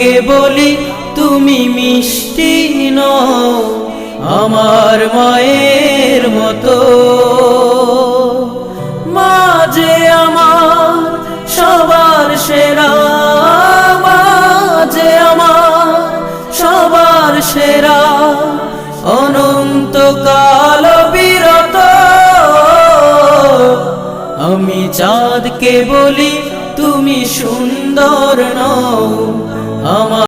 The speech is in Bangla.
গোলাপকে বলি, তুমি মিষ্টি নও, আমার মায়ের মতো। মাঝে আমার সবার সেরা, মাঝে আমার সবার সেরা, অনন্তকাল বিরত। আমি চাঁদকে বলি তুমি সুন্দর নও আমার